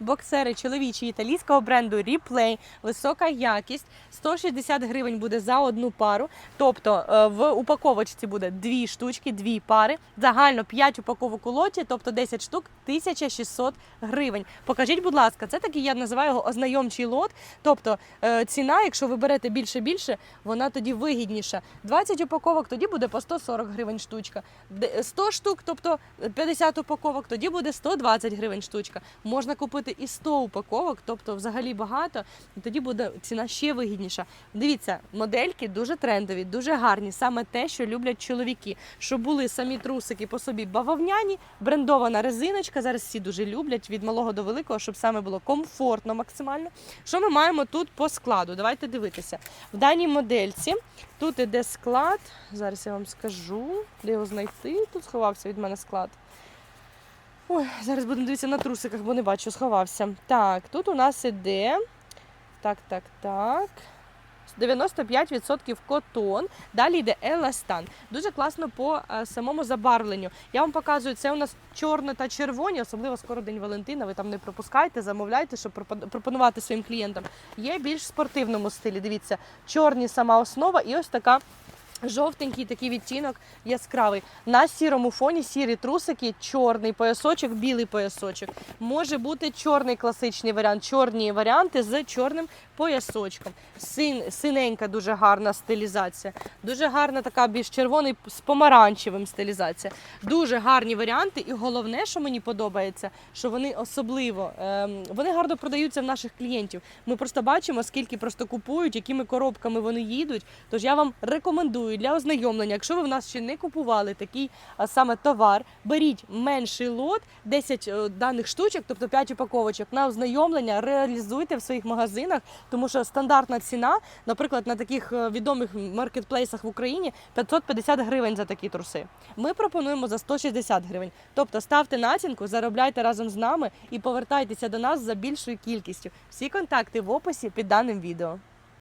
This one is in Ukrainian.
боксери чоловічі італійського бренду Replay, висока якість, 160 гривень буде за одну пару. Тобто е, в упаковочці буде дві штучки, дві пари. Загально 5 упаковок у лоті, тобто 10 штук, 1600 гривень. Покажіть, будь ласка, це такий я називаю його ознайомчий лот. Тобто е, ціна, якщо ви берете більше-більше, вона тоді вигідніша. 20 упаковок тоді буде по 140 гривень штучка. 100 штук, тобто 50 упаковок, тоді буде 120 гривень штучка. Можна купити і 100 упаковок, тобто взагалі багато, і тоді буде ціна ще вигідніша. Дивіться, модельки дуже трендові, дуже гарні. Саме те, що люблять чоловіки. Щоб були самі трусики по собі бавовняні, брендована резиночка. Зараз всі дуже люблять від малого до великого, щоб саме було комфортно максимально. Що ми маємо тут по складу? Давайте дивитися. В даній модельці тут іде склад. Зараз я вам скажу, де його знайти. Тут сховався від мене склад. Ой, зараз будемо дивитися на трусиках, бо не бачу, сховався. Так, тут у нас іде. Так, так, так. 95% котон. Далі йде еластан. Дуже класно по е, самому забарвленню. Я вам показую, це у нас чорне та червоні, особливо скоро День Валентина. Ви там не пропускайте, замовляйте, щоб пропон- пропонувати своїм клієнтам. Є більш в спортивному стилі. Дивіться, чорні сама основа і ось така. Жовтенький такий відтінок яскравий. На сірому фоні сірі трусики, чорний поясочок, білий поясочок. Може бути чорний класичний варіант, чорні варіанти з чорним поясочком. Син, синенька дуже гарна стилізація. Дуже гарна така більш червоний з помаранчевим стилізація. Дуже гарні варіанти. І головне, що мені подобається, що вони особливо ем, вони гарно продаються в наших клієнтів. Ми просто бачимо, скільки просто купують, якими коробками вони їдуть. Тож я вам рекомендую для ознайомлення, якщо ви в нас ще не купували такий саме товар, беріть менший лот, 10 е, даних штучок, тобто 5 упаковочок на ознайомлення, реалізуйте в своїх магазинах, тому що стандартна ціна, наприклад, на таких е, відомих маркетплейсах в Україні 550 гривень за такі труси. Ми пропонуємо за 160 гривень. Тобто ставте націнку, заробляйте разом з нами і повертайтеся до нас за більшою кількістю. Всі контакти в описі під даним відео.